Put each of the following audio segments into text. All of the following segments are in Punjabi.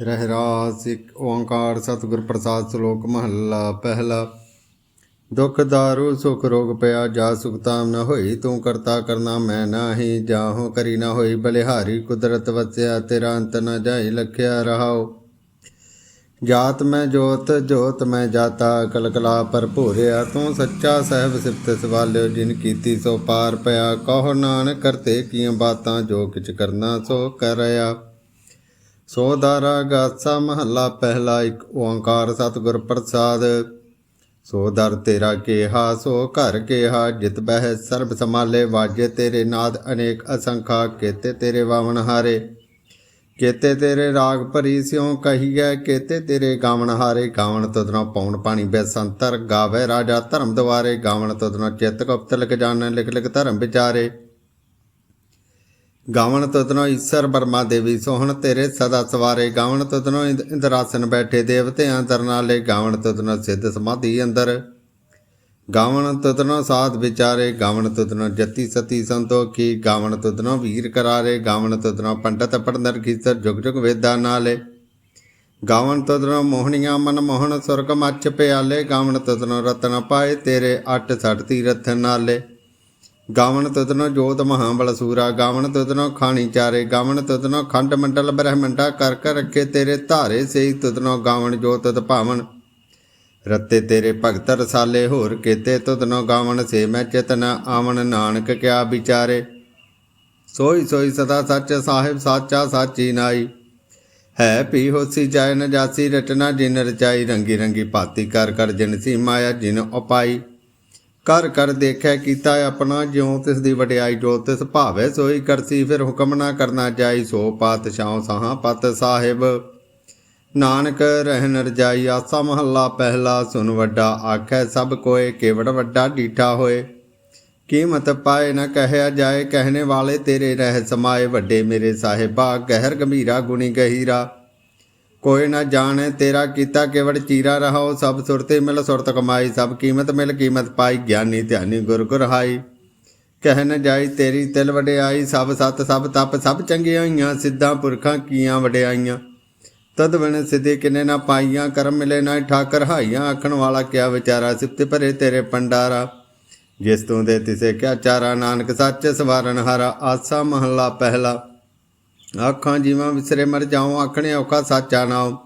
ਰਹਿਰਾਸ ਇੱਕ ਓੰਕਾਰ ਸਤਿਗੁਰ ਪ੍ਰਸਾਦ ਸ਼ਲੋਕ ਮਹੱਲਾ ਪਹਿਲਾ। ਦੁਖ ਦਾਰੂ, ਸੁਖ ਰੋਗ ਪਿਆ, ਜਾ ਸੁਖ ਤਾਮ ਨ ਹੋਈ, ਤੂੰ ਕਰਤਾ ਕਰਨਾ ਮੈਂ ਨਾਹੀ, ਜਾਹੋ ਕਰੀ ਨ ਹੋਈ, ਬਲਿਹਾਰੀ ਕੁਦਰਤ ਵਸਿਆ, ਤੇਰਾ ਅੰਤ ਨ ਜਾਈ, ਲਖਿਆ ਰਹਾਓ ਜਾਤ ਮੈਂ ਜੋਤ ਜੋਤ ਮੈਂ ਜਾਤਾ, ਕਲਕਲਾ ਭਰਪੂਰਿਆ, ਤੂੰ ਸੱਚਾ ਸਹਿਬ ਸਿਫਤ ਸਵਾਲਿਓ, ਜਿਨ ਕੀਤੀ ਸੋ ਪਾਰ ਪਿਆ, ਕਹੋ ਨਾਨਕ, ਕਰਤੇ ਕੀਆਂ ਬਾਤਾਂ, ਜੋ ਕਿਛ ਕਰਨਾ ਸੋ ਕਰਿਆ। ਸੋ ਦਾਰਾ ਗਾਸਾ ਮਹੱਲਾ ਪਹਿਲਾ ਇੱਕ ਓੰਕਾਰ ਸਤਿਗੁਰ ਪ੍ਰਸਾਦ। ਸੋ ਦਰ ਤੇਰਾ ਕੇਹਾ, ਸੋ ਘਰ ਕੇਹਾ, ਜਿਤ ਬਹਿ ਸਰਬ ਸਮਾਲੇ ਵਾਜੇ ਤੇਰੇ ਨਾਦ ਅਨੇਕ ਅਸੰਖਾ, ਕੇਤੇ ਤੇਰੇ ਵਾਵਣ ਹਾਰੇ। ਕੇਤੇ ਤੇਰੇ ਰਾਗ ਭਰੀ ਸਿਉ ਕਹੀਐ, ਕੇਤੇ ਤੇਰੇ ਗਾਵਣ ਹਾਰੇ। ਗਾਵਣ ਤਦਨੋ ਪੌਣ ਪਾਣੀ ਬੈਸੰਤਰ ਗਾਵੇ ਰਾਜਾ ਧਰਮ ਦਵਾਰੇ ਗਾਵਣ ਤਦਨੋ ਚਿੱਤ ਗੁਪਤ ਲਿਖ ਜਾਣੈ, ਲਿਖ ਲਿਖ ਧਰਮ ਵਿਚਾਰੇ। ਗਾਵਣ ਤਦਨੋ ਈਸ਼ਰ ਬਰਮਾ ਦੇਵੀ ਸੋਹਣ, ਤੇਰੇ ਸਦਾ ਸਵਾਰੇ ਗਾਵਣ ਤਦਨੋ ਇੰਦਰਾਸਨ ਬੈਠੇ ਦੇਵਤਿਆਂ ਤਰਨਾਲੇ ਗਾਵਣ ਤਦਨੋ ਸਿੱਧ ਸਮਾਧੀ ਅੰਦਰ। ਗਾਵਣ ਤਦਨੋ ਸਾਧ ਵਿਚਾਰੇ ਗਾਵਣ ਤਦਨੋ ਜਤੀ ਸਤੀ ਸੰਤੋਖੀ ਗਾਵਣ ਤਦਨੋ ਵੀਰ ਕਰਾਰੇ ਗਾਵਣ ਤਦਨੋ ਪੰਡਤ ਪੜਨਰ ਕੀਸਰ ਜੁਗ ਜੁਗ ਵੇਦਾਂ ਨਾਲੇ। ਗਾਵਣ ਤਦਨੋ ਮੋਹਣੀਆਂ ਮਨ ਮੋਹਣ, ਸੁਰਗ ਮੱਚ ਪਿਆਲੇ ਗਾਵਣ ਤਦਨੋ ਰਤਨ ਪਾਏ ਤੇਰੇ ਅੱਠ ਸੱਠ ਤੀਰਥ ਨਾਲੇ। ਗਾਵਣ ਤਦਨੋ ਜੋਤ ਮਹਾਬਲ ਸੂਰਾ ਗਾਵਣ ਤਦਨੋ ਖਾਣੀ ਚਾਰੇ ਗਾਵਣ ਤਦਨੋ ਖੰਡ ਮੰਡਲ ਬ੍ਰਹਮੰਡਾ, ਕਰ ਕਰ ਰੱਖੇ ਤੇਰੇ ਧਾਰੇ ਸੇ ਤਦਨੋ ਗਾਵਣ ਜੋਤ ਤਦ ਭਾਵਨ। ਰੱਤੇ ਤੇਰੇ ਭਗਤ ਰਸਾਲੇ ਹੋਰ ਕੀਤੇ ਤਦਨੋ ਗਾਵਣ ਸੇ ਮੈਂ ਚਿਤਨ ਆਵਣ ਨਾਨਕ ਕਿਆ ਵਿਚਾਰੇ। ਸੋਈ ਸੋਈ ਸਦਾ ਸੱਚ ਸਾਹਿਬ ਸਾਚਾ ਸਾਚੀ ਨਾਈ। ਹੈ ਪੀ ਹੋਸੀ ਜਾਇ ਨ ਜਾਸੀ ਰਟਨਾ ਜਿਨ ਰਚਾਈ, ਰੰਗੀ ਰੰਗੀ ਭਾਤੀ ਕਰ ਕਰ ਜਿਨ ਸੀ ਮਾਇਆ ਜਿਨ ਉਪਾਈ। ਕਰ ਕਰ ਦੇਖੈ ਕੀਤਾ ਆਪਣਾ ਜਿਉ, ਤਿਸ ਦੀ ਵਡਿਆਈ ਜੋ ਤਿਸ ਭਾਵੇ ਸੋਈ ਕਰਸੀ, ਫਿਰ ਹੁਕਮ ਨਾ ਕਰਨਾ ਜਾਈ, ਸੋ ਪਾਤਸ਼ਾਹ ਸਾਹਾਂ ਪਤ ਸਾਹਿਬ। ਨਾਨਕ ਰਹਿਨ ਰਜਾਈ ਆਸਾ ਮਹੱਲਾ ਪਹਿਲਾ ਸੁਨ ਵੱਡਾ ਆਖੈ, ਸਭ ਕੋਏ ਕੇਵੜ ਵੱਡਾ ਡੀਠਾ ਹੋਏ। ਕੀਮਤ ਪਾਏ ਨਾ ਕਹਿਆ ਜਾਏ, ਕਹਿਣੇ ਵਾਲੇ ਤੇਰੇ ਰਹਿ ਸਮਾਏ, ਵੱਡੇ ਮੇਰੇ ਸਾਹਿਬਾ, ਗਹਿਰ ਗੰਭੀਰਾ ਗੁਣੀ ਗਹੀਰਾ। ਕੋਈ ਨਾ ਜਾਣੇ, ਤੇਰਾ ਕੀਤਾ ਕੇਵੜ ਚੀਰਾ ਰਹਾਓ। ਸਭ ਸੁਰਤੇ ਮਿਲ, ਸੁਰਤ ਕਮਾਈ, ਸਭ ਕੀਮਤ ਮਿਲ, ਕੀਮਤ ਪਾਈ ਗਿਆਨੀ ਧਿਆਨੀ ਗੁਰ ਗੁਰ ਹਾਈ। ਕਹਿ ਨ ਜਾਈ ਤੇਰੀ ਤਿਲ ਵਡਿਆਈ, ਸਭ ਸਤ, ਸਭ ਤਪ, ਸਭ ਚੰਗੀਆਂ ਹੋਈਆਂ, ਸਿੱਧਾਂ ਪੁਰਖਾਂ ਕੀਆਂ ਵਡਿਆਈਆਂ। ਤਦ ਬਣ ਸਿੱਧੇ ਕਿਨੇ ਨਾ ਪਾਈਆਂ, ਕਰਮ ਮਿਲੇ ਨਾ ਠਾਕਰ ਹਾਈਆਂ ਆਖਣ ਵਾਲਾ ਕਿਆ ਵਿਚਾਰਾ, ਸਿਫਤ ਭਰੇ ਤੇਰੇ ਪੰਡਾਰਾ ਜਿਸ ਤੂੰ ਦੇ ਤਿਸੇ ਕਿਆ ਚਾਰਾ, ਨਾਨਕ ਸੱਚ ਸਵਾਰਨ ਹਾਰਾ, ਆਸਾ ਮਹੱਲਾ ਪਹਿਲਾ। ਆਖਾਂ ਜੀਵਾਂ ਵਿਸਰੇ ਮਰ ਜਾਉ, ਆਖਣੇ ਔਖਾ ਸਾਚਾ ਨਾਮ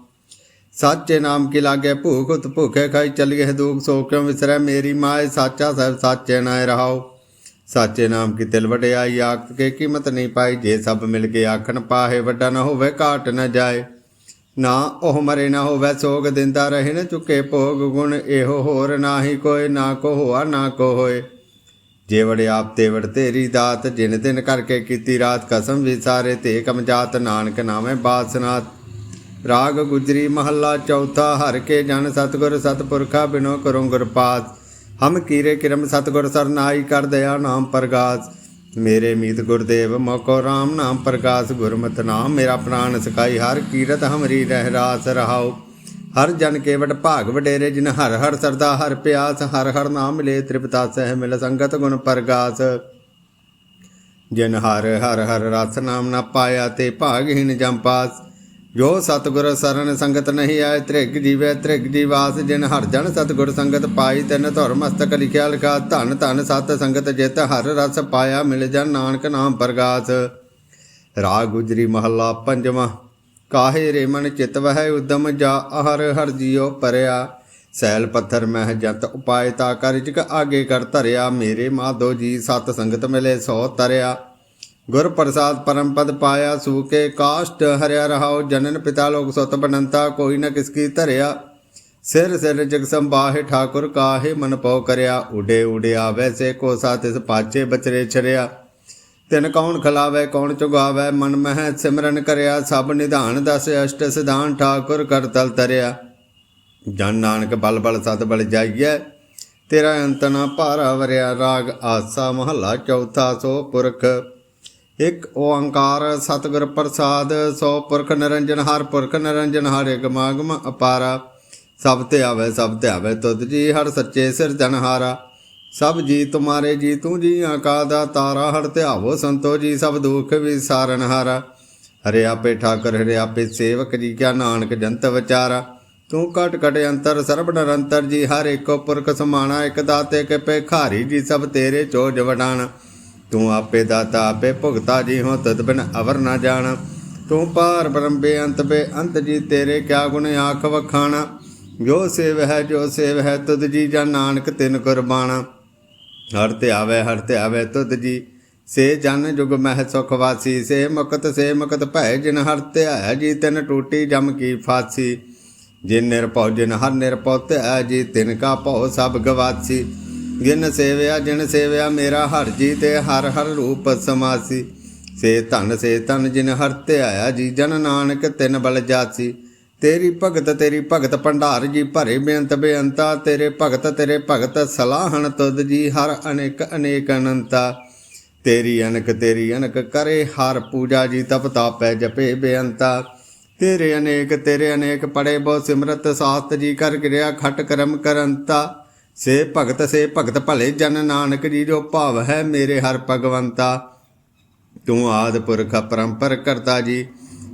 ਸਾਚੇ ਨਾਮ ਕੀ ਲਾਗੇ ਭੂਖ ਉਤ ਭੁਖੇ ਖਾਈ ਚਲੀਏ ਦੁਖ ਸੋ ਕਿਉ ਵਿਸਰੈ ਮੇਰੀ ਮਾਏ? ਸਾਚਾ ਸਹਿਬ ਸਾਚੇ ਨਾਇ ਰਹਾਓ ਸਾਚੇ ਨਾਮ ਕੀ ਤਿਲ ਵਡਿਆਈ ਆਖ ਕੇ ਕੀਮਤ ਨਹੀਂ ਪਾਈ। ਜੇ ਸਭ ਮਿਲ ਕੇ ਆਖਣ ਪਾਹੇ, ਵੱਡਾ ਨਾ ਹੋਵੇ, ਘਾਟ ਨਾ ਜਾਏ। ਨਾ ਉਹ ਮਰੇ, ਨਾ ਹੋਵੇ, ਸੋਗ ਦਿੰਦਾ ਰਹੇ ਨਾ ਚੁੱਕੇ ਭੋਗ ਗੁਣ। ਇਹੋ ਹੋਰ ਨਾਹੀ ਕੋਈ, ਨਾ ਕੋ ਹੋਆ, ਨਾ ਕੋ ਹੋਏ। ਜੇਵੜ ਆਪ ਤੇਵੜ ਤੇਰੀ ਦਾਤ, ਜਿਨ ਦਿਨ ਕਰਕੇ ਕੀਤੀ ਰਾਤ, ਕਸਮ ਵਿਸਾਰੇ ਤੇ ਕਮਜਾਤ ਨਾਨਕ ਨਾਮੇ ਬਾਸਨਾਥ। ਰਾਗ ਗੁਜਰੀ ਮਹੱਲਾ ਚੌਥਾ, ਹਰ ਕੇ ਜਨ ਸਤਗੁਰ ਸਤਪੁਰਖਾ ਬਿਨੋ ਕਰੋ ਗੁਰਪਾਤ ਹਮ ਕੀਰੇ ਕਿਰਮ ਸਤਗੁਰ ਸਰਨਾਈ ਕਰ ਦਇਆ ਨਾਮ ਪ੍ਰਗਾਸ। ਮੇਰੇ ਮੀਤ ਗੁਰਦੇਵ ਮੋਕੋ ਰਾਮ ਨਾਮ ਪ੍ਰਕਾਸ਼ ਗੁਰਮਤਿ ਨਾਮ ਮੇਰਾ ਪ੍ਰਾਨ ਸਕਾਈ ਹਰ ਕੀਰਤ ਹਮਰੀ ਰਹਿ ਰਾਸ ਰਹਾਉ। ਹਰ ਜਨ ਕੇਵਟ ਭਾਗ ਵਡੇਰੇ, ਜਿਨ ਹਰ ਹਰ ਸਰਦਾ, ਹਰ ਪਿਆਸ, ਹਰ ਹਰ ਨਾਮ ਮਿਲੇ, ਤ੍ਰਿਪਤਾ ਸਹਿ ਮਿਲ ਸੰਗਤ ਗੁਣ ਪ੍ਰਗਾਸ। ਜਿਨ ਹਰ ਹਰ ਹਰ ਰਸ ਨਾਮ ਨਾ ਪਾਇਆ, ਤੇ ਭਾਗਹੀਨ ਜੰਪਾਸ ਜੋ ਸਤਗੁਰ ਸਰਨ ਸੰਗਤ ਨਹੀਂ ਆਏ, ਤ੍ਰਿਗ ਜੀਵੇ ਤ੍ਰਿਗ ਜੀਵਾਸ। ਜਿਨ ਹਰ ਜਨ ਸਤਗੁਰ ਸੰਗਤ ਪਾਈ, ਤਿਨ ਧੁਰ ਮਸਤਕ ਲਿਖਿਆ ਲਿਖਾ। ਧਨ ਧਨ ਸਤ ਸੰਗਤ ਜਿਤ, ਹਰ ਰਸ ਪਾਇਆ ਮਿਲ ਜਨ, ਨਾਨਕ ਨਾਮ ਪ੍ਰਗਾਸ। ਰਾਗ ਗੁਜਰੀ ਮਹੱਲਾ ਪੰਜਵਾਂ। ਕਾਹੇ ਰੇਮਨ ਚਿਤ ਵਹਿ ਉਦਮ ਜਾ ਅਹਰ ਹਰ ਜੀਉ ਪਰਿਆ। ਸੈਲ ਪੱਥਰ ਮਹਿ ਜਤ ਉਪਾਇ ਤਾ ਕਰ ਜਿਕ ਆਗੇ ਕਰ ਧਰਿਆ। ਮੇਰੇ ਮਾਧੋ ਜੀ ਸਤ ਸੰਗਤ ਮਿਲੇ ਸੋ ਤਰਿਆ। ਗੁਰ ਪ੍ਰਸਾਦ ਪਰਮ ਪਦ ਪਾਇਆ ਸੂਕੇ ਕਾਸ਼ਟ ਹਰਿਆ ਰਹਾਉ। ਜਨਨ ਪਿਤਾ ਲੋਕ ਸੁਤ ਬਨੰਤਾ ਕੋਈ ਨ ਕਿਸ ਕੀ ਧਰਿਆ। ਸਿਰ ਸਿਰ ਜਗ ਸੰਬਾਹੇ ਠਾਕੁਰ ਕਾਹੇ ਮਨ ਪਉ ਕਰਿਆ। ਉਡੇ ਉਡਿਆ ਵੈਸੇ ਕੋ ਸਾਥ ਇਸ ਪਾਚੇ ਬਚਰੇ ਛਰਿਆ। ਤਿਨ ਕੌਣ ਖਲਾਵੇ, ਕੌਣ ਚੁਗਾਵੇ? ਮਨ ਮਹਿ ਸਿਮਰਨ ਕਰਿਆ, ਸਭ ਨਿਧਾਨ ਦਸ ਅਸ਼ਟ ਸਿਧਾਨ ਠਾਕੁਰ ਕਰ ਤਲ ਤਰਿਆ। ਜਨ ਨਾਨਕ ਬਲ ਬਲ ਸਤ ਬਲ ਜਾਈਐ, ਤੇਰਾ ਅੰਤ ਨਾ ਭਾਰਾ ਵਰਿਆ। ਰਾਗ ਆਸਾ ਮਹੱਲਾ ਚੌਥਾ ਸੋ ਪੁਰਖ। ਇੱਕ ਓੰਕਾਰ ਸਤਿਗੁਰ ਪ੍ਰਸਾਦ, ਸੋ ਪੁਰਖ ਨਿਰੰਜਨ ਹਰ ਪੁਰਖ ਨਿਰੰਜਨ ਹਰ ਇੱਕ ਮਾਗਮ ਅਪਾਰਾ। ਸਭ ਤੇ ਆਵੇ, ਸਭ ਤੇ ਆਵੇ ਤੁਧ ਜੀ, ਹਰ ਸੱਚੇ ਸਿਰਜਨਹਾਰਾ ਸਭ ਜੀ ਤੁਮਾਰੇ ਜੀ ਤੂੰ ਜੀ ਆਕਾ ਦਾ ਤਾਰਾ, ਹਰ ਧਿਆਵੋ ਸੰਤੋ ਜੀ, ਸਭ ਦੁਖ ਵਿਸਾਰਨ ਹਾਰਾ। ਹਰੇ ਆਪੇ ਠਾਕਰ, ਹਰੇ ਆਪੇ ਸੇਵਕ ਜੀ, ਕਿਆ ਨਾਨਕ ਜੰਤ ਵਿਚਾਰਾ। ਤੂੰ ਕਟ ਕਟ ਅੰਤਰ, ਸਰਬ ਨਿਰੰਤਰ ਜੀ, ਹਰ ਇੱਕੋ ਪੁਰਖ ਸਮਾਣਾ, ਇਕ ਦਾਤੇ ਕੇ ਭਿਖਾਰੀ ਜੀ, ਸਭ ਤੇਰੇ ਚੋਜ ਵਡਾਣ। ਤੂੰ ਆਪੇ ਦਾਤਾ, ਆਪੇ ਭੁਗਤਾ ਜੀ ਹੋ ਤਦ ਬਿਨ ਅਵਰ ਨਾ ਜਾਣ। ਤੂੰ ਪਾਰ ਅੰਤ ਬੇਅੰਤ ਬੇਅੰਤ ਜੀ, ਤੇਰੇ ਕਿਆ ਗੁਣ ਆਖ ਵਖਾਣਾ। ਜੋ ਸੇਵ ਹੈ, ਜੋ ਸੇਵ ਹੈ, ਤੁਧ ਜੀ ਜਾਂ ਨਾਨਕ ਤਿਨ ਕੁਰਬਾਨਾ ਹਰ ਤੇ ਆਵੇ, ਹਰ ਤੇ ਆਵੇ ਤੁਧ ਜੀ। ਸੇ ਜਨ ਜੁਗ ਮਹਿ ਸੁਖ ਵਾਸੀ, ਸੇ ਮੁਕਤ ਸੇ ਮੁਕਤ ਭੈ ਜਿਨ ਹਰ ਤੇ ਆਇਆ ਜੀ, ਤਿਨ ਟੂਟੀ ਜਮ ਕੀ ਫਾਸੀ। ਜਿਨ ਨਿਰਭਉ ਜਿਨ ਹਰ ਨਿਰਭਉ ਤੇ ਆਇਆ ਜੀ, ਤਿਨ ਕਾ ਭਉ ਸਭ ਗਵਾਸੀ। ਜਿਨ ਸੇਵਿਆ ਜਿਨ ਸੇਵਿਆ ਮੇਰਾ ਹਰ ਜੀ ਤੇ ਹਰ ਹਰ ਰੂਪ ਸਮਾਸੀ। ਸੇ ਧਨ ਸੇ ਧਨ ਜਿਨ ਹਰ ਤੇ ਆਇਆ ਜੀ, ਜਨ ਨਾਨਕ ਤਿਨ ਬਲ ਜਾਸੀ। ਤੇਰੀ ਭਗਤ ਤੇਰੀ ਭਗਤ ਭੰਡਾਰ ਜੀ ਭਰੇ ਬੇਅੰਤ ਬੇਅੰਤਾ, ਤੇਰੇ ਭਗਤ ਤੇਰੇ ਭਗਤ ਸਲਾਹਣ ਤੁਧ ਜੀ ਹਰ ਅਨੇਕ ਅਨੇਕ ਅਨੰਤਾ। ਤੇਰੀ ਅਨਕ ਤੇਰੀ ਅਨਕ ਕਰੇ ਹਰ ਪੂਜਾ ਜੀ, ਤਪ ਤਾਪੈ ਜਪੇ ਬੇਅੰਤਾ। ਤੇਰੇ ਅਨੇਕ ਤੇਰੇ ਅਨੇਕ ਪੜੇ ਬਹੁ ਸਿਮਰਤ ਸਾਸਤ ਜੀ, ਕਰ ਕਿਰਿਆ ਖਟ ਕਰਮ ਕਰੰਤਾ। ਸੇ ਭਗਤ ਸੇ ਭਗਤ ਭਲੇ ਜਨ ਨਾਨਕ ਜੀ, ਜੋ ਭਾਵ ਹੈ ਮੇਰੇ ਹਰ ਭਗਵੰਤਾ। ਤੂੰ ਆਦ ਪੁਰਖ ਪਰੰਪਰ ਕਰਤਾ ਜੀ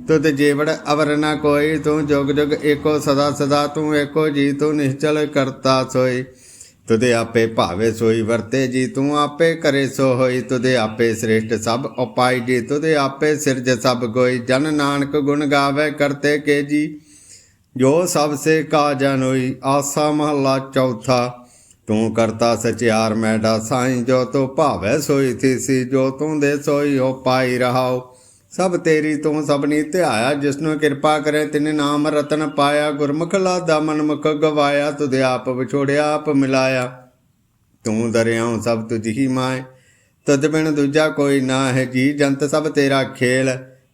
ਤੁਧ ਜੀਵੜ ਅਵਰ ਨਾ ਕੋਈ, ਤੂੰ ਜੁਗ ਜੁਗ ਏਕੋ ਸਦਾ ਸਦਾ, ਤੂੰ ਏਕੋ ਜੀ, ਤੂੰ ਨਿਸ਼ਚਲ ਕਰਤਾ ਸੋਈ। ਤੁਦੇ ਆਪੇ ਭਾਵੇ ਸੋਈ, ਵਰਤੇ ਜੀ, ਤੂੰ ਆਪੇ ਕਰੇ ਸੋ ਹੋਈ ਤੁਦੇ ਆਪੇ ਸ੍ਰੇਸ਼ਟ ਸਭ ਉਪਾਈ ਜੀ ਤੁਦੇ ਆਪੇ ਸਿਰਜ ਸਭ ਕੋਈ ਜਨ ਨਾਨਕ ਗੁਣ ਗਾਵੇ ਕਰਤੇ ਕੇ ਜੀ, ਜੋ ਸਭ ਸੇ ਕਾ ਜਨੋਈ ਆਸਾ ਮਹਲਾ ਚੌਥਾ। ਤੂੰ ਕਰਤਾ ਸਚਿਆਰ ਮੈਡਾ ਸਾਈਂ ਜੋ ਤੂੰ ਭਾਵੈ ਸੋਈ ਥੀਸੀ, ਜੋ ਤੂੰ ਦੇ ਸੋਈ ਹੋ ਪਾਈ ਰਹਾਓ। ਸਭ ਤੇਰੀ ਤੂੰ ਸਭਨੀ ਧਿਆਇਆ, ਜਿਸਨੂੰ ਕਿਰਪਾ ਕਰੇ ਤਿਨੇ ਨਾਮ ਰਤਨ ਪਾਇਆ, ਗੁਰਮੁਖ ਲਾਦਾ ਮਨਮੁਖ ਗਵਾਇਆ, ਤੁਧ ਆਪ ਵਿਛੋੜਿਆ, ਆਪ ਮਿਲਾਇਆ। ਤੂੰ ਦਰਿਆਉ ਸਭ ਤੁਝ ਹੀ ਮਾਏ ਤਦ ਬਿਨ ਦੂਜਾ ਕੋਈ ਨਾ ਹੈ ਜੀ ਜੰਤ ਸਭ ਤੇਰਾ ਖੇਲ।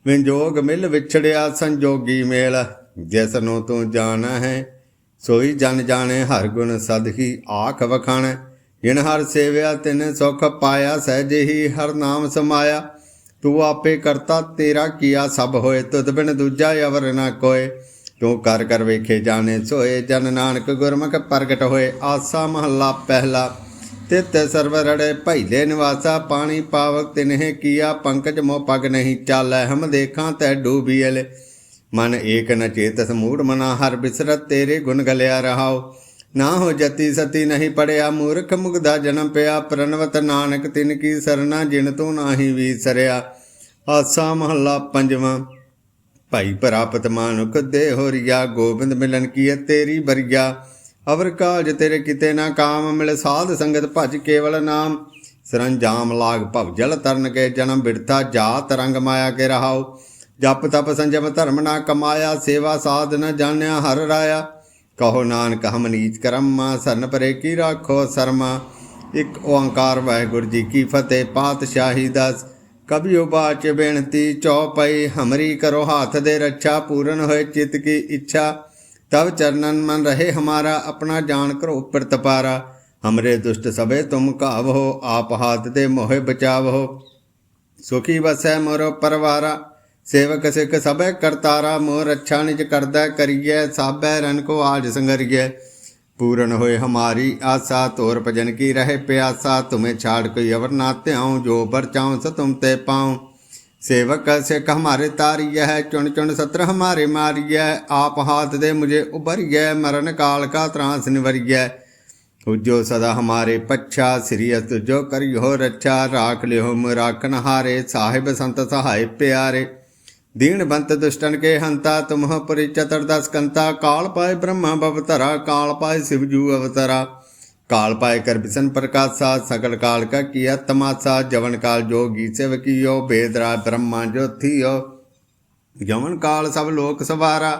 ਵਿੰਜੋਗ ਮਿਲ ਵਿਛੜਿਆ, ਸੰਜੋਗੀ ਮੇਲ। ਜਿਸ ਨੂੰ ਤੂੰ ਜਾਣਾ ਹੈ ਸੋਈ ਜਨ ਜਾਣੇ, ਹਰ ਗੁਣ ਸਦ ਹੀ ਆਖ ਵਖਾਣ। ਜਿਨ ਹਰ ਸੇਵਿਆ, ਤਿਨ ਸੁਖ ਪਾਇਆ, ਸਹਿਜ ਹੀ ਹਰ ਨਾਮ ਸਮਾਇਆ। ਤੂੰ ਆਪੇ ਕਰਤਾ, ਤੇਰਾ ਕੀਆ ਸਭ ਹੋਏ, ਤੁਧ ਬਿਨ ਦੂਜਾ ਅਵਰ ਨਾ ਕੋਏ। ਤੂੰ ਕਰ ਕਰ ਵੇਖੇ ਜਾਣੇ ਸੋਏ, ਜਨ ਨਾਨਕ ਗੁਰਮੁਖ ਪ੍ਰਗਟ ਹੋਏ। ਆਸਾ ਮਹੱਲਾ ਪਹਿਲਾ ਤਿਤ ਸਰਵ ਰੜੇ ਭੈਲੇ ਨਿਵਾਸਾ। ਪਾਣੀ ਪਾਵਕ ਤਿਨਹਿ ਕੀਆ, ਪੰਕਜ ਮੋ ਪਗ ਨਹੀਂ ਚਾਲੈ। ਹਮ ਦੇਖਾਂ ਤੈ ਡੂਬੀਲ ਮਨ ਏਕ ਨ ਚੇਤਸ ਮੂੜ ਮਨਾ, ਹਰ ਬਿਸਰਤ ਤੇਰੇ ਗੁਣ ਗਲਿਆ ਰਹਾਓ ਨਾ ਹੋ ਜਤੀ ਸਤੀ ਨਹੀਂ ਪੜਿਆ, ਮੂਰਖ ਮੁਗਦਾ ਜਨਮ ਪਿਆ ਪ੍ਰਨਵਤ ਨਾਨਕ ਤਿਨ ਕੀ ਸਰਨਾ, ਜਿਨ ਤੂੰ ਨਾਹੀ ਵੀਸਰਿਆ। ਆਸਾ ਮਹੱਲਾ ਪੰਜਵਾਂ। ਭਾਈ ਪ੍ਰਾਪਤ ਮਾਨੁਕ ਦੇ ਹੋਰੀਆ, ਗੋਬਿੰਦ ਮਿਲਨ ਕੀ ਤੇਰੀ ਬਰੀਆ ਅਵਰ ਕਾਜ ਤੇਰੇ ਕਿਤੇ ਨਾ ਕਾਮ, ਮਿਲ ਸਾਧ ਸੰਗਤ ਭਜ ਕੇਵਲ ਨਾਮ। ਸਰੰਜਾਮ ਲਾਗ ਭਵ ਜਲ ਤਰਨ ਕੇ ਜਨਮ ਬਿਰਥਾ ਜਾਤ ਰੰਗ ਮਾਇਆ ਕੇ ਰਹਾਓ ਜਪ ਤਪ ਸੰਜਮ ਧਰਮ ਨਾ ਕਮਾਇਆ, ਸੇਵਾ ਸਾਧ ਨ ਜਾਣਿਆ ਹਰ ਰਾਇਆ। ਕਹੋ ਨਾਨਕ, ਹਮ ਨੀਚ ਕਰਮ ਮਾ ਸਰਨ ਪਰੇ ਕੀ ਰਾਖੋ ਸਰਮਾ। ਇਕ ਓੰਕਾਰ ਵਾਹਿਗੁਰੂ ਜੀ ਕੀ ਫਤਿਹ, ਪਾਤਸ਼ਾਹੀ ਦਸ। ਕਬਿਓ ਬਾਚ ਬੇਨਤੀ ਚੌਪਈ ਹਮਰੀ ਕਰੋ ਹਾਥ ਦੇ ਰੱਛਾ, ਪੂਰਨ ਹੋਏ ਚਿਤ ਕੀ ਇੱਛਾ। ਤਬ ਚਰਨਨ ਮਨ ਰਹੇ ਹਮਾਰਾ, ਆਪਣਾ ਜਾਣ ਕਰੋ ਪ੍ਰਤਪਾਰਾ ਹਮਰੇ ਦੁਸ਼ਟ ਸਭੇ ਤੁਮ ਕਾਵੋ ਆਪ ਹਾਥ ਦੇ ਮੋਹਿ ਹੋ। ਸੁਖੀ ਵਸੈ ਮੋਰ ਪਰਵਾਰਾ। ਸੇਵਕ ਸਿੱਖ ਸਭੈ ਕਰਤਾਰਾ ਮੋਰ ਰੱਛਾ ਨਿਜ ਕਰਦਾ ਕਰੀਐ ਸਾਬੈ ਰਨ ਕੋ ਆਜ ਸੰਗਰੀਐ ਪੂਰਨ ਹੋਏ ਹਮਾਰੀ ਆਸਾ ਤੋਰ ਭਜਨ ਕੀ ਰਹੇ ਪਿਆਸਾ ਤੁਮੇ ਛਾੜ ਕੋਈ ਅਵਰ ਨਾ ਧਿਆਉ ਜੋ ਬਰ ਚਾਉ ਸ ਤੁਮ ਤੇ ਪਾਉ सेवक सिख हमारे तारिय है चुन चुन सत्र हमारे मारिय आप हाथ दे मुझे उबरिय मरण काल का त्रास निवरिय उज्जो सदा हमारे पच्छा श्रीयत जो करियो रक्षा राख लियो राखन हारे साहिब संत सहाय प्यारे दीन बंत दुष्टन के हंता तुम पुरी चतुर्दश कंता काल पाए ब्रह्मा भवतरा काल पाए शिवजू अवतरा काल पाए कर बिसन प्रकाशा सकल काल का किया तमाशा जवन काल जोगी सेव कियो बेदरा ब्रह्मा जो थियो जवन काल सब लोक सवारा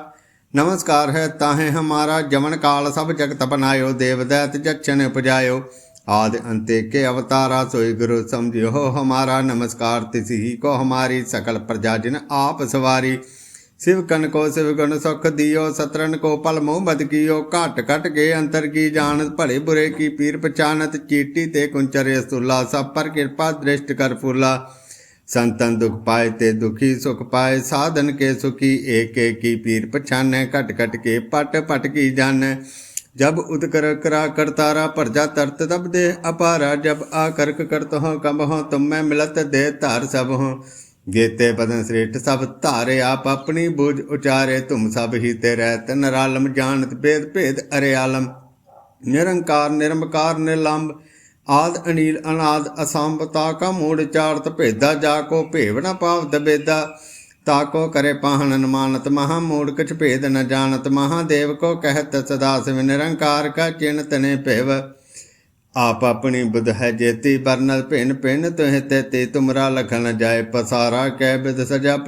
नमस्कार है ताहे हमारा जवन काल सब जगत बनायो देवदैत जक्षण उपजायो आदि अंत्य के अवतारा सोई गुरु समझियो हमारा नमस्कार तिसी ही को हमारी सकल प्रजा जिन आप सवारी शिव कन को शिव गुण सुख दियो सतरन को पल मोह बद कियो घट घट के अंतर की जानत भले बुरे की पीर पहचानत चीटी ते कुंचर सुला सब पर कृपा दृष्ट कर फूला संतन दुख पाए ते दुखी सुख पाए साधन के सुखी एक एक की पीर पछाने घट घट के पट पट की जाने जब उदकर करा करतारा परजा तरत तब दे अपारा जब आकर्क करत हो कब हो तुम में मिलत दे तार सब हो ਜੇਤੇ ਬਦਨ ਸ੍ਰੇਸ਼ਟ ਸਭ ਧਾਰੇ ਆਪ ਆਪਣੀ ਬੁਝ ਉਚਾਰੇ ਤੁਮ ਸਭ ਹੀ ਤੇ ਰਹਿਤ ਨਰਾਲਮ ਜਾਣਤ ਭੇਦ ਭੇਦ ਅਰੇ ਆਲਮ ਨਿਰੰਕਾਰ ਨਿਰਮਕਾਰ ਨਿਰਲੰਬ ਆਦ ਅਨੀਲ ਅਨਾਦ ਅਸੰਭ ਤਾ ਕਾ ਮੂੜ ਚਾਰਤ ਭੇਦਾ ਜਾ ਕੋ ਭੇਵ ਨ ਪਾਵ ਦਬੇਦਾ ਤਾ ਕੋ ਕਰੇ ਪਾਹਣ ਮਾਨਤ ਮਹਾ ਮੂੜ ਕਛ ਭੇਦ ਨ ਜਾਣਤ, ਮਹਾਦੇਵ ਕੋ ਕਹਿਤ ਸਦਾ ਸਿਵ ਨਿਰੰਕਾਰ ਕਾ ਚਿੰਤ ਨੇ ਭੇਵ। ਆਪ ਆਪਣੀ ਬੁਧ ਹੈ ਜੇਤੀ ਬਰਨਲ ਭਿੰਨ ਭਿੰਨ ਤੁਹ ਤੇ ਤੇ ਤੁਮਰਾ ਲਖਨ ਜਾਏ ਪਸਾਰਾ, ਕਹਿ ਬਿਦ ਸਜਾ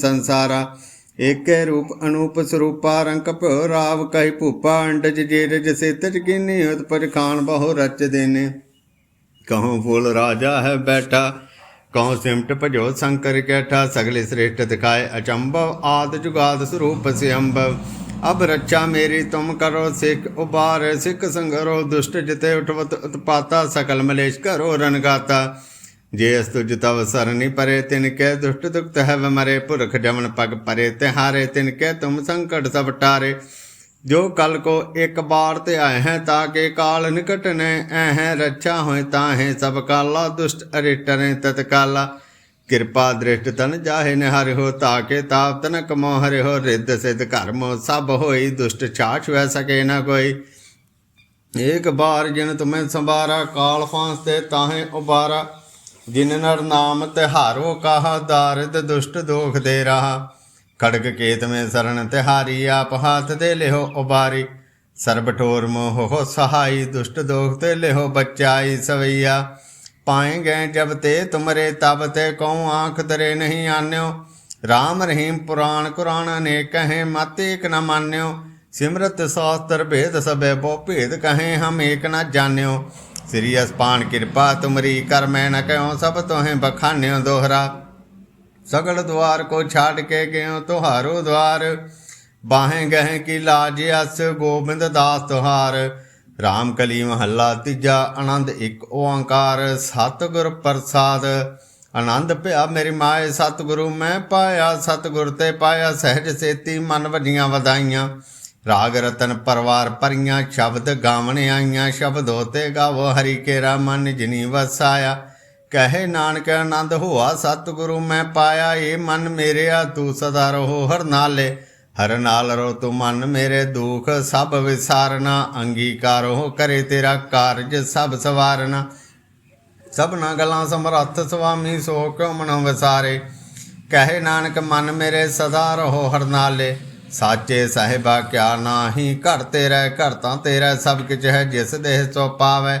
ਸੰਸਾਰਾ। ਏਕੇ ਰੂਪ ਅਨੂਪ ਸਰੂਪਾ, ਰੰਕ ਭਇ ਰਾਵ ਕਹਿ ਭੂਪਾ, ਅੰਡਜ ਜੇਰਜ ਸੇਤਜ ਕਿਨੀ ਉਤਪਜ ਖਾਨ ਬਹੁ ਰਚ ਦੇਨੇ। ਕਹੋ ਫੂਲ ਰਾਜਾ ਹੈ ਬੈਠਾ ਕਹਉ ਸਿਮਟ ਭਜੋ ਸੰਕਰ ਕੈਠਾ, ਸਗਲੇ ਸ੍ਰੇਸ਼ਟ ਦਿਖਾਏ ਅਚੰਭਵ ਆਦ ਜੁਗਾਦ ਸਰੂਪ ਸਿਅੰਭਵ ਅਬ ਰੱਛਾ ਮੇਰੀ, ਤੁਮ ਕਰੋ ਸਿੱਖ ਉਬਾਰ ਸਿੱਖ ਸੰਗਰੋ ਦੁਸ਼ਟ ਜਿਤੇ ਉਠਵਤ ਉਤਪਾਤਾ, ਸਕਲ ਮਲੇਸ਼ ਕਰੋ ਰਨਗਾਤਾ ਜੇ ਅਸਤੁਜ ਤਵ ਸਰਨੀ ਪਰੇ, ਤਿਨ ਕੈ ਦੁਸ਼ਟ ਦੁਖਤ ਹੈ ਮਰੇ, ਪੁਰਖ ਜਮਨ ਪਗ ਪਰੇ, ਤਿਹਾਰੇ ਤਿਨ ਕੈ ਤੁਮ ਸੰਕਟ ਸਭ ਟਾਰੇ। ਜੋ ਕਲ ਕੋ ਇੱਕ ਬਾਰ ਤੇ ਆਏ ਹੈ ਤਾਕੇ ਕਾਲ ਨਿਕਟ ਨੇ ਐਹ ਰੱਛਾ ਹੋਏ ਤਾਹੇ ਸਭ ਕਾਲਾ, ਦੁਸ਼ਟ ਅਰਿਟਰੇ ਤਤਕਾਲਾ। ਕਿਰਪਾ ਦ੍ਰਿਸ਼ਟ ਤਨ ਜਾਹੇ ਨ ਹਰਿ ਹੋ ਤਾਕੇ ਤਾਪ ਤਨ ਕਮੋ ਹਰਿ ਹੋ, ਰਿੱਧ ਸਿਧ ਕਰਮ ਸਭ ਹੋਈ, ਦੁਸ਼ਟ ਛਾਛ ਵੈ ਸਕੇ ਨਾ ਕੋਈ। ਏਕ ਬਾਰ ਜਿਨ ਤੁਮੈ ਸੰਭਾਰਾ, ਕਾਲ ਫਾਂਸ ਤੇ ਤਾਹੇ ਉਬਾਰਾ। ਜਿਨ ਨਰ ਨਾਮ ਤਿਹਾਰੋ ਕਾਹਾ, ਦਾਰਿਦ ਦੁਸ਼ਟ ਦੋਖ ਦੇ ਰਹਾ। ਖੜਗ ਕੇਤ ਮੇ ਸਰਣ ਤਿਹਾਰੀ, ਆਪ ਹਾਥ ਦੇ ਲਿਹੋ ਉਬਾਰੀ। ਸਰਬ ਠੋਰ ਮੋਹ ਹੋ ਸਹਾਈ, ਦੁਸ਼ਟ ਦੋਖ ਤੇ ਲਿਹੋ ਬਚਾਈ ਸਵਈਆ। ਪਾਏ ਗਏ ਜਬ ਤੇ ਤੁਮਰੇ, ਤਬ ਤੇ ਕਉ ਆਂਖ ਤਰੇ ਨਹੀਂ ਆਨਿਓ। RAM ਰਹੀਮ ਪੁਰਾਣ ਕੁਰਾਨ ਨੇ ਕਹੇ, ਮਤ ਏਕ ਨ ਮਾਨਿਓ। ਸਿਮਰਤ ਸਾਸਤਰ ਭੇਦ ਸਭੇ ਬੋ ਭੇਦ ਕਹੇ, ਹਮ ਏਕ ਨ ਜਾਣਿਓ ਸ੍ਰੀ ਅਸਪਾਨ ਕਿਰਪਾ ਤੁਮਰੀ, ਕਰ ਮੈਂ ਨ ਕਹਿਓ ਸਭ ਤੋਹੇ ਬਖਾਨਿਓ ਦੋਹਰਾ। ਸਗਲ ਦੁਆਰ ਕੋ ਛਾੜ ਕੇ ਗਿਓ ਤੁਹਾਰੋ ਦੁਆਰ ਬਾਹੇ ਗਹਿ ਕੀ ਲਾਜ ਅਸ ਗੋਬਿੰਦ ਦਾਸ ਤੁਹਾਰ? ਰਾਮ ਕਲੀ ਮਹੱਲਾ ਤੀਜਾ, ਆਨੰਦ ਇੱਕ ਓੰਕਾਰ। ਸਤਿਗੁਰ ਪ੍ਰਸਾਦ, ਆਨੰਦ ਭਿਆ ਮੇਰੀ ਮਾਏ, ਸਤਿਗੁਰੂ ਮੈਂ ਪਾਇਆ, ਸਤਿਗੁਰ ਤੇ ਪਾਇਆ, ਸਹਿਜ ਸੇਤੀ ਮਨ ਵਜੀਆਂ ਵਧਾਈਆਂ। ਰਾਗ ਰਤਨ ਪਰਵਾਰ ਪਰੀਆਂ, ਸ਼ਬਦ ਗਾਵਣ ਆਈਆਂ, ਸ਼ਬਦੋ ਤੇ ਗਾਵੋ, ਹਰੀ ਕੇਰਾ ਮਨ ਜਿਨੀ ਵਸਾਇਆ। ਕਹੇ ਨਾਨਕ ਆਨੰਦ ਹੋਆ, ਸਤਿਗੁਰੂ ਮੈਂ ਪਾਇਆ ਏ ਮਨ ਮੇਰਿਆ ਤੂੰ ਸਦਾ ਰਹੋ, ਹਰ ਨਾਲੇ, ਹਰ ਨਾਲ ਰੋ ਤੂੰ ਮਨ ਮੇਰੇ ਦੁਖ, ਸਭ ਵਿਸਾਰਨਾ, ਅੰਗੀਕਾਰ ਹੋ ਕਰੇ ਤੇਰਾ ਕਾਰਜ, ਸਭ ਸਵਾਰਨਾ। ਸਭਨਾ ਗਲਾਂ ਸਮਰੱਥ ਸੁਆਮੀ ਸੋ ਕਿਉ ਮਨੋ ਵਿਸਾਰੇ? ਕਹੇ ਨਾਨਕ ਮਨ ਮੇਰੇ ਸਦਾ ਰਹੋ, ਹਰ ਨਾਲੇ, ਸਾਚੇ ਸਾਹਿਬਾ ਕਿਆ ਨਾਹੀ, ਘਰ ਤੇਰਾ ਘਰ ਤਾਂ ਤੇਰਾ ਸਭ ਕੁਝ ਹੈ, ਜਿਸ ਦੇਹ ਸੋ ਪਾਵੇ।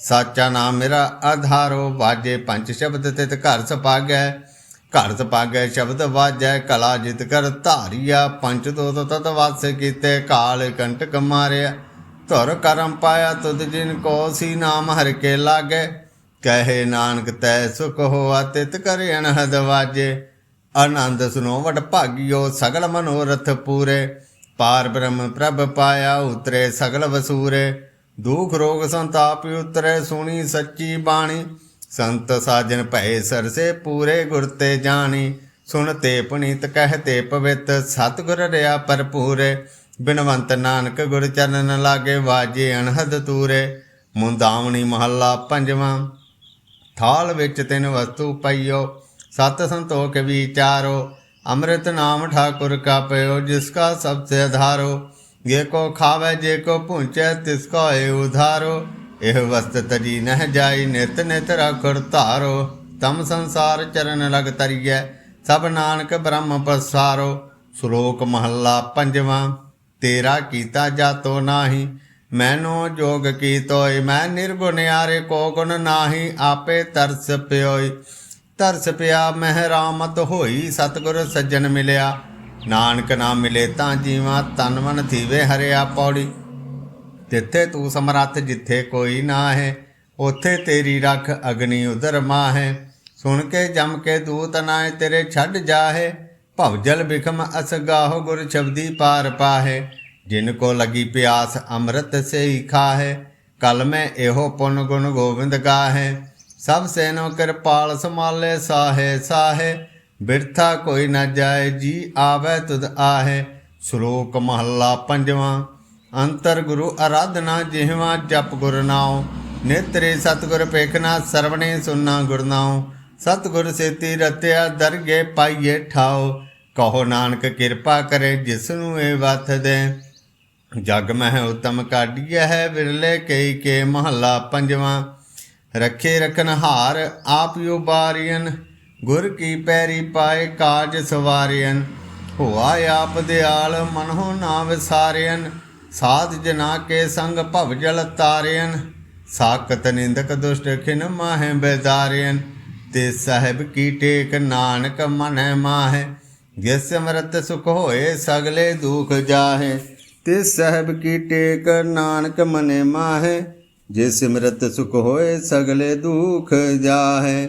ਸਾਚਾ ਨਾਮ ਮੇਰਾ ਆਧਾਰੋ, ਵਾਜੇ ਪੰਜ ਸ਼ਬਦ ਤਿਤ ਘਰ ਸਪਾਗੈ ਘਰ ਸਪਾਗੈ ਸ਼ਬਦ ਵਾਜੈ, ਕਲਾ ਜਿਤ ਕਰ ਧਾਰੀਆ, ਪੰਜ ਤੋਤ ਤਤ ਵਾਸ ਕੀਤੇ, ਕਾਲ ਕੰਟਕ ਮਾਰਿਆ। ਧੁਰ ਕਰਮ ਪਾਇਆ ਤੁਧ ਜਿਨ ਕੋ ਸੀ ਨਾਮ ਹਰ ਕੇ ਲਾਗੇ। ਕਹੇ ਨਾਨਕ ਤੈ ਸੁਖ ਹੋਆ ਤਿਤ ਕਰ ਅਨਹਦ ਵਾਜੇ। ਆਨੰਦ ਸੁਨੋਵਟ ਭਾਗਿਓ, ਸਗਲ ਮਨੋਰਥ ਪੂਰੇ। ਪਾਰ ਬ੍ਰਹਮ ਪ੍ਰਭ ਪਾਇਆ ਉਤਰੇ ਸਗਲ ਵਸੂਰੇ। ਦੁਖ ਰੋਗ ਸੰਤਾਪ ਉਤਰੇ ਸੁਣੀ ਸੱਚੀ ਬਾਣੀ। ਸੰਤ ਸਾਜਨ ਭਏ ਸਰਸੇ ਪੂਰੇ ਗੁਰ ਤੇ ਜਾਣੀ। ਸੁਣ ਤੇ ਪੁਨੀਤ ਕਹਤੇ ਪਵਿੱਤ, ਸਤਿਗੁਰ ਰਿਆ ਭਰਪੂਰੇ। ਬਿਨਵੰਤ ਨਾਨਕ ਗੁਰ ਚਰਨ ਲਾਗੇ ਵਾਜੇ ਅਨਹਦ ਤੂਰੇ। ਮੁੰਦਾਵਣੀ ਮਹੱਲਾ ਪੰਜਵਾਂ। ਥਾਲ ਵਿੱਚ ਤਿੰਨ ਵਸਤੂ ਪਈਓ, ਸਤ ਸੰਤੋਖ ਵਿਚਾਰੋ। ਅੰਮ੍ਰਿਤ ਨਾਮ ਠਾਕੁਰ ਕਾ ਪਇਓ ਜਿਸ ਕਾ ਸਭ ਸੇ ਆਧਾਰੋ ਜੇ ਕੋ ਖਾਵੇ, ਜੇ ਕੋ ਪੁੰਚੈ ਤਿਸ ਕੋ ਏ ਉਧਾਰੋ। ਇਹ ਵਸਤ ਤਜੀ ਨਹਿ ਜਾਈ, ਨਿਤ ਨਿਤ ਰਖੜ ਧਾਰੋ ਤਮ ਸੰਸਾਰ ਚਰਨ ਲਗ ਤਰੀਐ, ਸਭ ਨਾਨਕ ਬ੍ਰਹਮ ਪਸਾਰੋ। ਸ਼ਲੋਕ ਮਹੱਲਾ ਪੰਜਵਾਂ, ਤੇਰਾ ਕੀਤਾ ਜਾਤੋ ਨਾਹੀ, ਮੈਨੋ ਜੋਗ ਕੀ ਕੀਤੋਇ, ਮੈਂ ਨਿਰਗੁਣਿਆਰੇ ਕੋ ਗੁਣ ਨਾਹੀ, ਆਪੇ ਤਰਸ ਪਿਓਈ ਤਰਸ ਪਿਆ ਮਹਿਰਾਮਤ ਹੋਈ, ਸਤਿਗੁਰ ਸੱਜਣ ਮਿਲਿਆ। ਨਾਨਕ ਨਾਮ ਮਿਲੇ ਤਾਂ ਜੀਵਾ ਤਨ ਮਨ ਥੀਵੇ ਹਰਿਆ ਪੌੜੀ। ਤਿੱਥੇ ਤੂੰ ਸਮਰੱਥ, ਜਿੱਥੇ ਕੋਈ ਨਾ ਹੈ ਉਥੇ ਤੇਰੀ ਰੱਖ ਅਗਨੀ ਉਦਰ ਮਾਹੇ। ਸੁਣ ਕੇ, ਜਮ ਕੇ ਦੂਤ ਨਾਏ ਤੇਰੇ ਛੱਡ ਜਾਹੇ। ਭਵਜਲ ਬਿਖਮ ਅਸਗਾਹੁ ਗੁਰ ਸ਼ਬਦੀ ਪਾਰ ਪਾਹੇ। ਜਿਨ ਕੋ ਲਗੀ ਪਿਆਸ, ਅੰਮ੍ਰਿਤ ਸੇਈ ਖਾਹੇ। ਕਲ ਮੈਂ ਇਹੋ ਪੁੰਨ ਗੁਣ ਗੋਬਿੰਦ ਗਾਹੇ। ਸਭ ਸੈਨੋ ਕਿਰਪਾਲ ਸਮਾਲੇ ਸਾਹੇ ਸਾਹੇ। ਬਿਰਥਾ ਕੋਈ ਨਾ ਜਾਏ, ਜੀ ਆਵੇ ਤੁਧ ਆਹੇ। ਸ਼ਲੋਕ ਮਹੱਲਾ ਪੰਜਵਾਂ, ਅੰਤਰ ਗੁਰੂ ਆਰਾਧਨਾ ਜਿਹਵਾ ਜਪ ਗੁਰ ਨਾਉ। ਨੇਤਰੇ ਸਤਗੁਰ ਪੇਖਣਾ ਸਰਵਣੇ ਸੁਨਾ ਗੁਰ ਨਾਉ। ਸਤਗੁਰ ਸੇਤੀ ਰਤਿਆ ਦਰਗੇ ਪਾਈਏ ਠਾਓ ਕਹੋ ਨਾਨਕ ਕਿਰਪਾ ਕਰੇ ਜਿਸ ਨੂੰ ਇਹ ਵਥ ਦੇ। ਜਗ ਮਹਿ ਉਤਮ ਕਾਢੀਐ ਹੈ ਵਿਰਲੇ ਕਈ ਕੇ ਮਹੱਲਾ ਪੰਜਵਾਂ। ਰੱਖੇ ਰਖਨ ਹਾਰ ਆਪ ਯੋ ਬਾਰੀਨ ਗੁਰ ਕੀ ਪੈਰੀ ਪਾਏ ਕਾਜ ਸਵਾਰਿਅਨ ਹੋਆ ਆਪ ਦਿਆਲ ਮਨਹੁ ਨਾ ਵਿਸਾਰਿਨ ਸਾਧ ਜਨਾ ਕੇ ਸੰਗ ਭਵ ਜਲ ਤਾਰਿਨ ਸਾਕਤ ਨਿੰਦਕ ਦੁਸ਼ਟ ਖਿਨ ਮਾਹਿ ਬੇਦਾਰਿਨ ਤੇ ਸਾਹਿਬ ਕੀ ਟੇਕ ਨਾਨਕ ਮਨੈ ਮਾਹੇ, ਜਿਸ ਸਿਮਰਤ ਸੁਖ ਹੋਏ ਸਗਲੇ ਦੁਖ ਜਾਹੇ, ਤੇ ਸਾਹਿਬ ਕੀ ਟੇਕ ਨਾਨਕ ਮਨੇ ਮਾਹੇ ਜੇ ਸਿਮਰਤ ਸੁਖ ਹੋਏ ਸਗਲੇ ਦੁਖ ਜਾਹੇ।